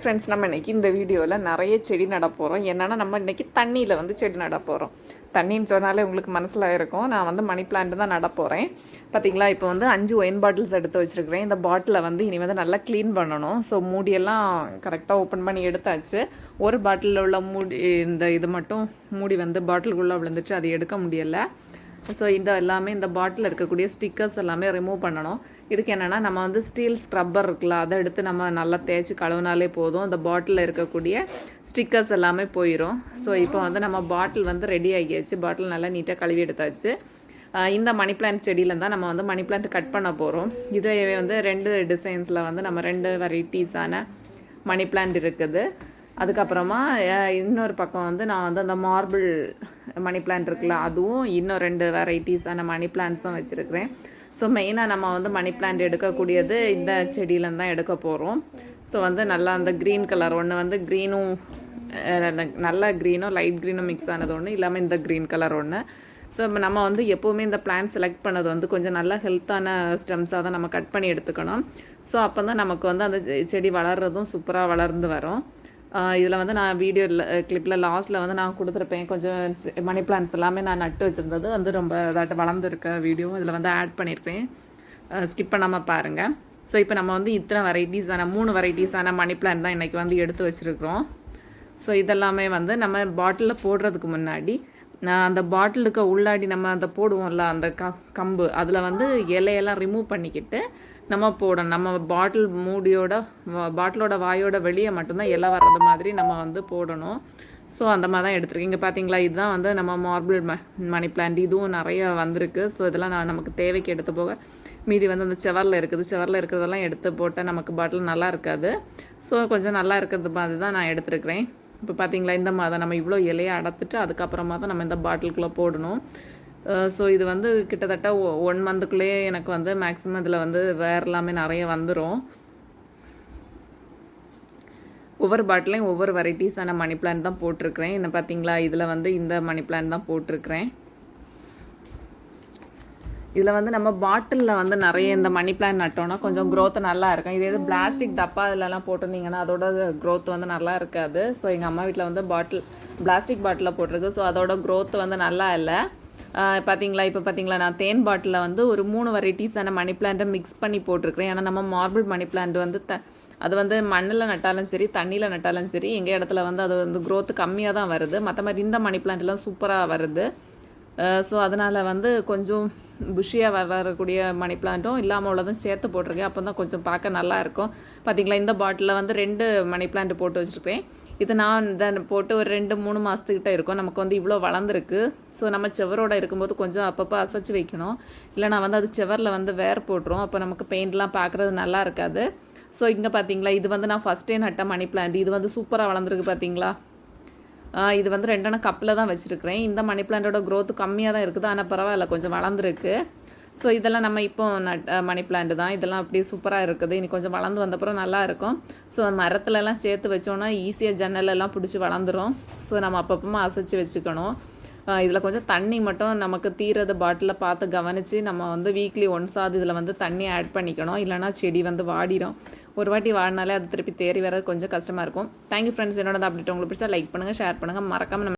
Friends நம்ம இன்னைக்கு இந்த வீடியோவில் நிறைய செடி நட போகிறோம் என்னென்னா நம்ம இன்னைக்கு தண்ணியில் வந்து செடி நட போகிறோம் தண்ணின்னு சொன்னாலே உங்களுக்கு மனசில் இருக்கும். நான் வந்து மணி பிளான்ட் தான் நட போகிறேன் பார்த்தீங்களா இப்போ வந்து அஞ்சு ஒயின் பாட்டில்ஸ் எடுத்து வச்சுருக்கிறேன். இந்த பாட்டிலை வந்து இனி வந்து நல்லா க்ளீன் பண்ணணும். ஸோ மூடியெல்லாம் கரெக்டாக ஓப்பன் பண்ணி எடுத்தாச்சு. ஒரு பாட்டிலில் உள்ள மூடி இந்த இது மட்டும் மூடி வந்து பாட்டிலுக்குள்ளே விழுந்துச்சு. அது எடுக்க முடியலை. ஸோ இந்த எல்லாமே இந்த பாட்டில் இருக்கக்கூடிய ஸ்டிக்கர்ஸ் எல்லாமே ரிமூவ் பண்ணணும். இதுக்கு என்னென்னா நம்ம வந்து ஸ்டீல் ஸ்க்ரப்பர் இருக்குல்ல அதை எடுத்து நம்ம நல்லா தேய்ச்சி கழுவினாலே போதும். இந்த பாட்டிலில் இருக்கக்கூடிய ஸ்டிக்கர்ஸ் எல்லாமே போயிடும் ஸோ இப்போ வந்து நம்ம பாட்டில் வந்து ரெடி ஆகியாச்சு. பாட்டில் நல்லா நீட்டாக கழுவி எடுத்தாச்சு. இந்த மணி பிளான்ட் செடியில தான் நம்ம வந்து மணி பிளான்ட் கட் பண்ண போகிறோம் இதே வந்து ரெண்டு டிசைன்ஸில் வந்து நம்ம ரெண்டு வெரைட்டிஸான மணி பிளான்ட் இருக்குது. அதுக்கப்புறமா இன்னொரு பக்கம் வந்து நான் வந்து அந்த மார்பிள் மணி பிளான்ட் இருக்குல்ல அதுவும் இன்னும் ரெண்டு வெரைட்டிஸான மணி பிளான்ட்ஸும் வச்சுருக்கிறேன். ஸோ மெயினாக நம்ம வந்து மணி பிளான்ட் எடுக்கக்கூடியது இந்த செடியிலேருந்து தான் எடுக்க போகிறோம் ஸோ வந்து நல்லா அந்த க்ரீன் கலர் ஒன்று வந்து க்ரீனும் நல்ல க்ரீனும் லைட் க்ரீனும் மிக்ஸ் ஆனது ஒன்று இல்லாமல் இந்த க்ரீன் கலர் ஒன்று ஸோ நம்ம வந்து எப்போவுமே இந்த பிளான் செலக்ட் பண்ணது வந்து கொஞ்சம் நல்ல ஹெல்த்தான ஸ்டெம்ஸாக தான் நம்ம கட் பண்ணி எடுத்துக்கணும். ஸோ அப்போ தான் நமக்கு வந்து அந்த செ- செடி வளர்றதும் சூப்பராக வளர்ந்து வரும். இதில் வந்து நான் வீடியோ கிளிப்பில் லாஸ்ட்டில் வந்து நான் கொடுத்துருப்பேன். கொஞ்சம் மணி பிளான்ஸ் எல்லாமே நான் நட்டு வச்சுருந்தது. வந்து ரொம்ப இதாட்ட வளர்ந்துருக்க வீடியோவும் இதில் வந்து ஆட் பண்ணியிருப்பேன் ஸ்கிப் பண்ணாமல் பாருங்கள் ஸோ இப்போ நம்ம வந்து இத்தனை வெரைட்டிஸான மூணு வெரைட்டிஸான மணி பிளான் தான் இன்றைக்கி வந்து எடுத்து வச்சுருக்குறோம். ஸோ இதெல்லாமே வந்து நம்ம பாட்டிலில் போடுறதுக்கு முன்னாடி நான் அந்த பாட்டிலுக்கு உள்ளாடி நம்ம அந்த போடுவோம்ல அந்த க கம்பு அதில் வந்து இலையெல்லாம் ரிமூவ் பண்ணிக்கிட்டு நம்ம போடணும் நம்ம பாட்டில் மூடியோட பாட்டிலோட வாயோட வெளியே மட்டும்தான் இலை வர்றது மாதிரி நம்ம வந்து போடணும். ஸோ அந்த மாதிரி தான் எடுத்துருக்கு இங்கே பார்த்தீங்களா இதுதான் வந்து நம்ம மார்பிள் ம மணி பிளான்ட் இதுவும் நிறைய வந்திருக்கு. ஸோ இதெல்லாம் நான் நமக்கு தேவைக்கு எடுத்து போக மீதி வந்து அந்த செவரில் இருக்குது. செவரில் இருக்கிறதெல்லாம் எடுத்து போட்டால் நமக்கு பாட்டில் நல்லா இருக்காது. ஸோ கொஞ்சம் நல்லா இருக்கிறது மாதிரி தான் நான் எடுத்துருக்கிறேன். இப்போ பார்த்தீங்களா இந்த மாதிரி நம்ம இவ்வளோ இலையை அடத்துட்டு அதுக்கப்புறமா தான் நம்ம இந்த பாட்டிலுக்குள்ளே போடணும். ஸோ இது வந்து கிட்டத்தட்ட ஒன் மந்த்துக்குள்ளேயே எனக்கு வந்து மேக்ஸிமம் இதில் வந்து வேறு எல்லாமே நிறைய வந்துடும் ஒவ்வொரு பாட்டிலையும் ஒவ்வொரு வெரைட்டிஸான மணி பிளான் தான் போட்டிருக்கிறேன். என்ன பார்த்தீங்களா? இதில் வந்து இந்த மணி பிளான் தான் போட்டிருக்கிறேன். இதில் வந்து நம்ம பாட்டிலில் வந்து நிறைய இந்த மணி பிளான் நட்டோம்னா கொஞ்சம் க்ரோத் நல்லா இருக்கும். இதே இது பிளாஸ்டிக் டப்பா இதிலலாம் போட்டிருந்தீங்கன்னா அதோட க்ரோத் வந்து நல்லா இருக்காது. ஸோ எங்கள் அம்மா வீட்டில் வந்து பாட்டில் பிளாஸ்டிக் பாட்டிலில் போட்டிருக்கு. ஸோ அதோட க்ரோத் வந்து நல்லா இல்லை. பார்த்தீங்களா இப்போ பார்த்தீங்களா நான் தேன் பாட்டிலில் வந்து ஒரு மூணு வெரைட்டிஸான மணி பிளான்ட்டை மிக்ஸ் பண்ணி போட்டிருக்கிறேன். ஏன்னா நம்ம மார்பிள் மணி பிளான்ட் வந்து த அது வந்து மண்ணில் நட்டாலும் சரி தண்ணியில் நட்டாலும் சரி எங்கள் இடத்துல வந்து அது வந்து க்ரோத் கம்மியாக தான் வருது. மற்ற மாதிரி இந்த மணி பிளான்ட்லாம் சூப்பராக வருது. ஸோ அதனால் வந்து கொஞ்சம் புஷியாக வரக்கூடிய மணி பிளான்ட்டும் இல்லாமல் உள்ளதும் சேர்த்து போட்டிருக்கேன். அப்போ தான் கொஞ்சம் பார்க்க நல்லா இருக்கும். பார்த்தீங்களா இந்த பாட்டிலில் வந்து ரெண்டு மணி பிளான்ட் போட்டு வச்சுருக்கேன் இது நான் தென் போட்டு ஒரு ரெண்டு மூணு மாதத்துக்கிட்ட இருக்கும். நமக்கு வந்து இவ்வளோ வளர்ந்துருக்கு. ஸோ நம்ம செவரோட இருக்கும்போது கொஞ்சம் அப்பப்போ அசைச்சு வைக்கணும். இல்லைனா வந்து அது செவரில் வந்து வேர் போட்டுரும். அப்போ நமக்கு பெயிண்ட்லாம் பார்க்குறது நல்லா இருக்காது. ஸோ இங்கே பார்த்தீங்களா இது வந்து நான் ஃபஸ்ட்டே நட்ட மணி பிளான்ட் இது வந்து சூப்பராக வளர்ந்துருக்கு பார்த்தீங்களா இது வந்து ரெண்டெண்ண கப்பில் தான் வச்சுருக்கிறேன். இந்த மணி பிளான்ட்டோட க்ரோத் கம்மியாக தான் இருக்குது. ஆனால் பரவாயில்ல கொஞ்சம் வளர்ந்துருக்கு. ஸோ இதெல்லாம் நம்ம இப்போ நட் மணி பிளான்ட் தான். இதெல்லாம் அப்படியே சூப்பராக இருக்குது. இனி கொஞ்சம் வளர்ந்து வந்தப்புறம் நல்லா இருக்கும். ஸோ மரத்துலலாம் சேர்த்து வச்சோன்னா ஈஸியாக ஜன்னலெல்லாம் பிடிச்சி வளர்ந்துடும் ஸோ நம்ம அப்பப்போ அசைச்சு வச்சுக்கணும். இதில் கொஞ்சம் தண்ணி மட்டும் நமக்கு தீரத பாட்டிலில் பார்த்து கவனித்து நம்ம வந்து வீக்லி ஒன்ஸாவது இதில் வந்து தண்ணி ஆட் பண்ணிக்கணும். இல்லைனா செடி வந்து வாடிடும் ஒரு வாட்டி வாடினாலே அது திருப்பி தேறி வர கொஞ்சம் கஷ்டமாக இருக்கும். தேங்க்யூ ஃப்ரெண்ட்ஸ் என்னோட அப்டேட் உங்களுக்கு பிடிச்சா லைக் பண்ணுங்கள் ஷேர் பண்ணுங்கள் மறக்காமல் நம்ம